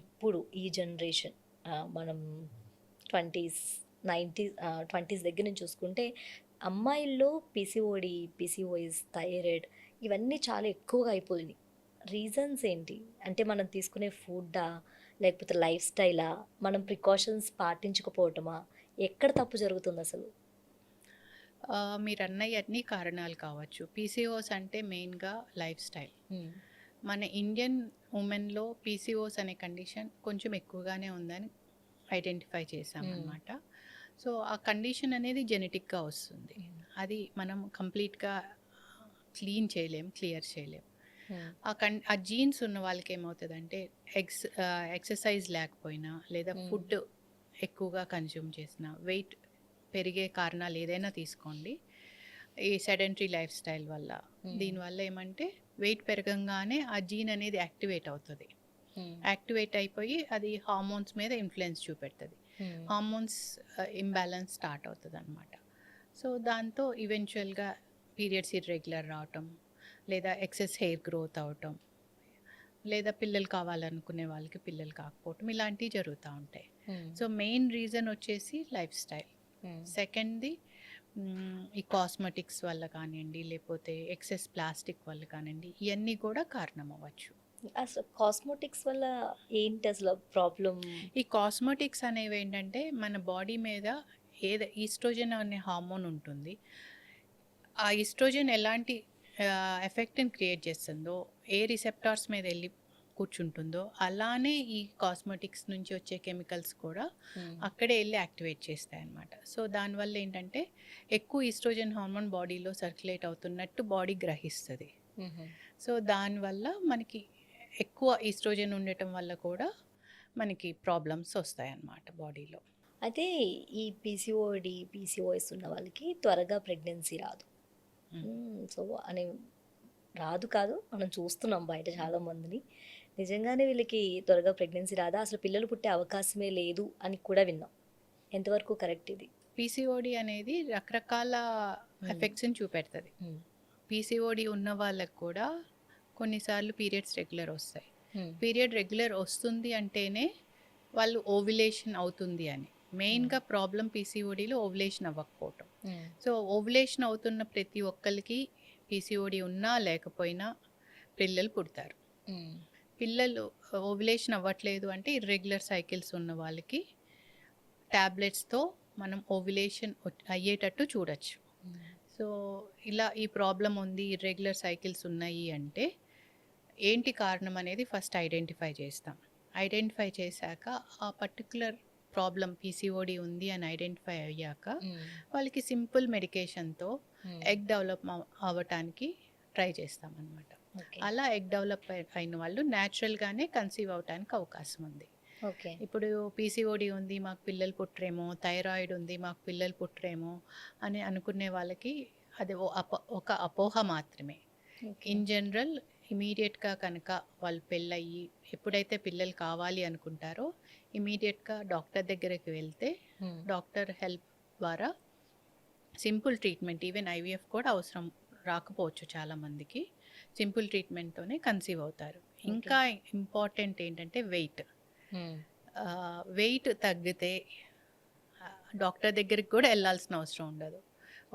ఇప్పుడు ఈ జనరేషన్ మనం ట్వంటీస్ నైంటీస్ ట్వంటీస్ దగ్గర నుంచి చూసుకుంటే అమ్మాయిల్లో పీసీఓడి పీసీఓఎస్ థైరాయిడ్ ఇవన్నీ చాలా ఎక్కువగా అయిపోయినాయి రీజన్స్ ఏంటి? అంటే మనం తీసుకునే ఫుడ్డా లేకపోతే లైఫ్ స్టైలా? మనం ప్రికాషన్స్ పాటించకపోవటమా? ఎక్కడ తప్పు జరుగుతుంది అసలు? మీరు అన్నయ్య అన్ని కారణాలు కావచ్చు. పీసీఓస్ అంటే మెయిన్గా లైఫ్ స్టైల్. మన ఇండియన్ ఉమెన్లో పీసీఓస్ అనే కండిషన్ కొంచెం ఎక్కువగానే ఉందని ఐడెంటిఫై చేసామన్నమాట సో ఆ కండిషన్ అనేది జెనెటిక్గా వస్తుంది. అది మనం కంప్లీట్గా క్లీన్ చేయలేం క్లియర్ చేయలేం. ఆ కన్ ఆ జీన్స్ ఉన్న వాళ్ళకి ఏమవుతుందంటే ఎక్స్ ఎక్సర్సైజ్ లేకపోయినా లేదా Hmm. ఫుడ్ ఎక్కువగా కన్జ్యూమ్ చేసిన వెయిట్ పెరిగే కారణాలు ఏదైనా తీసుకోండి. ఈ సెడెంటరీ లైఫ్ స్టైల్ వల్ల. Hmm. దీనివల్ల ఏమంటే వెయిట్ పెరగంగానే ఆ జీన్ అనేది యాక్టివేట్ అవుతుంది. యాక్టివేట్ అయిపోయి అది హార్మోన్స్ మీద ఇన్ఫ్లుయెన్స్ చూపెడుతుంది. హార్మోన్స్ ఇంబ్యాలెన్స్ స్టార్ట్ అవుతుంది అనమాట సో దాంతో ఈవెన్చువల్గా పీరియడ్స్ ఇర్రెగ్యులర్ రావటం లేదా ఎక్సెస్ హెయిర్ గ్రోత్ అవటం లేదా పిల్లలు కావాలనుకునే వాళ్ళకి పిల్లలు కాకపోవటం ఇలాంటివి జరుగుతూ ఉంటాయి. సో మెయిన్ రీజన్ వచ్చేసి లైఫ్ స్టైల్. సెకండ్ది ఈ కాస్మెటిక్స్ వల్ల కానివ్వండి లేకపోతే ఎక్సెస్ ప్లాస్టిక్ వల్ల కానివ్వండి ఇవన్నీ కూడా కారణం అవ్వచ్చు అసలు కాస్మెటిక్స్ వల్ల ఏంటి అసలు ప్రాబ్లం ఈ కాస్మెటిక్స్ అనేవి ఏంటంటే మన బాడీ మీద ఏదో ఈస్ట్రోజన్ అనే హార్మోన్ ఉంటుంది. ఆ ఈస్ట్రోజన్ ఎలాంటి ఎఫెక్ట్ని క్రియేట్ చేస్తుందో ఏ రిసెప్టార్స్ మీద వెళ్ళి కూర్చుంటుందో అలానే ఈ కాస్మెటిక్స్ నుంచి వచ్చే కెమికల్స్ కూడా అక్కడే వెళ్ళి యాక్టివేట్ చేస్తాయి అన్నమాట సో దానివల్ల ఏంటంటే ఎక్కువ ఈస్ట్రోజన్ హార్మోన్ బాడీలో సర్క్యులేట్ అవుతున్నట్టు బాడీ గ్రహిస్తుంది. సో దానివల్ల మనకి ఎక్కువ ఈస్ట్రోజన్ ఉండటం వల్ల కూడా మనకి ప్రాబ్లమ్స్ వస్తాయి అన్నమాట బాడీలో. అయితే ఈ పీసీఓడి పీసీఓఎస్ ఉన్న వాళ్ళకి త్వరగా ప్రెగ్నెన్సీ రాదు. సో అని రాదు కాదు. మనం చూస్తున్నాం బయట చాలా మందిని నిజంగానే వీళ్ళకి త్వరగా ప్రెగ్నెన్సీ రాదా? అసలు పిల్లలు పుట్టే అవకాశమే లేదు అని కూడా విన్నాం. ఎంతవరకు కరెక్ట్ ఇది? పీసీఓడి అనేది రకరకాల ఎఫెక్ట్స్ని చూపెడుతుంది. పీసీఓడి ఉన్న వాళ్ళకి కూడా కొన్నిసార్లు పీరియడ్స్ రెగ్యులర్ వస్తాయి. పీరియడ్ రెగ్యులర్ వస్తుంది అంటేనే వాళ్ళు ఓవ్యులేషన్ అవుతుంది అని. మెయిన్గా ప్రాబ్లం పీసీఓడిలో ఓవ్యులేషన్ అవ్వకపోవటం. సో ఓవ్యులేషన్ అవుతున్న ప్రతి ఒక్కరికి పీసీఓడి ఉన్నా లేకపోయినా పిల్లలు పుడతారు. పిల్లలు ఓవ్యులేషన్ అవ్వట్లేదు అంటే ఇర్రెగ్యులర్ సైకిల్స్ ఉన్న వాళ్ళకి ట్యాబ్లెట్స్తో మనం ఓవ్యులేషన్ అయ్యేటట్టు చూడొచ్చు. సో ఇలా ఈ ప్రాబ్లం ఉంది ఇర్రెగ్యులర్ సైకిల్స్ ఉన్నాయి అంటే ఏంటి కారణం అనేది ఫస్ట్ ఐడెంటిఫై చేస్తాం. ఐడెంటిఫై చేశాక ఆ పర్టికులర్ ప్రాబ్లం పీసీఓడి ఉంది అని ఐడెంటిఫై అయ్యాక వాళ్ళకి సింపుల్ మెడికేషన్తో ఎగ్ డెవలప్ అవ్వటానికి ట్రై చేస్తాం అనమాట అలా ఎగ్ డెవలప్ అయిన వాళ్ళు న్యాచురల్గానే కన్సీవ్ అవటానికి అవకాశం ఉంది. ఓకే. ఇప్పుడు పీసీఓడి ఉంది మాకు పిల్లలు పుట్టరేమో థైరాయిడ్ ఉంది మాకు పిల్లలు పుట్టరేమో అని అనుకునే వాళ్ళకి అది ఒక అపోహ మాత్రమే. ఇన్ జనరల్ ఇమీడియట్గా కనుక వాళ్ళు పెళ్ళయి ఎప్పుడైతే పిల్లలు కావాలి అనుకుంటారో ఇమీడియట్గా డాక్టర్ దగ్గరికి వెళ్తే డాక్టర్ హెల్ప్ ద్వారా సింపుల్ ట్రీట్మెంట్ ఈవెన్ ఐవీఎఫ్ కూడా అవసరం రాకపోవచ్చు చాలామందికి సింపుల్ ట్రీట్మెంట్తోనే కన్సీవ్ అవుతారు. ఇంకా ఇంపార్టెంట్ ఏంటంటే వెయిట్. వెయిట్ తగ్గితే డాక్టర్ దగ్గరికి కూడా వెళ్ళాల్సిన అవసరం ఉండదు.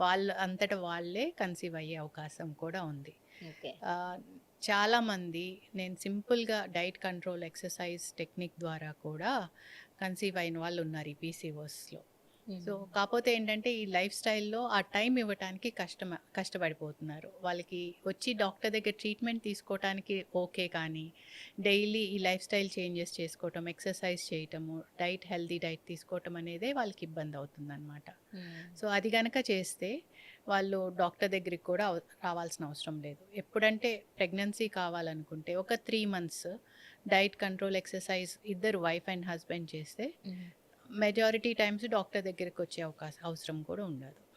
వాళ్ళు అంతటా వాళ్ళే కన్సీవ్ అయ్యే అవకాశం కూడా ఉంది. చాలామంది నేను సింపుల్గా డైట్ కంట్రోల్ ఎక్సర్సైజ్ టెక్నిక్ ద్వారా కూడా కన్సీవ్ అయిన వాళ్ళు ఉన్నారు ఈ పీసీఓస్లో. సో కాకపోతే ఏంటంటే ఈ లైఫ్ స్టైల్లో ఆ టైం ఇవ్వటానికి కష్టం కష్టపడిపోతున్నారు. వాళ్ళకి వచ్చి డాక్టర్ దగ్గర ట్రీట్మెంట్ తీసుకోవటానికి ఓకే కానీ డైలీ ఈ లైఫ్ స్టైల్ చేంజెస్ చేసుకోవటం ఎక్సర్సైజ్ చేయటము డైట్ హెల్తీ డైట్ తీసుకోవటం అనేదే వాళ్ళకి ఇబ్బంది అవుతుందన్నమాట. సో అది కనుక చేస్తే వాళ్ళు డాక్టర్ దగ్గరికి కూడా రావాల్సిన అవసరం లేదు. ఎప్పుడంటే ప్రెగ్నెన్సీ కావాలనుకుంటే ఒక three months diet control exercise ఇద్దరు వైఫ్ అండ్ హస్బెండ్ చేస్తే మెజారిటీ టైమ్స్ డాక్టర్ దగ్గరికి వచ్చే అవకాశం అవసరం కూడా ఉండదు.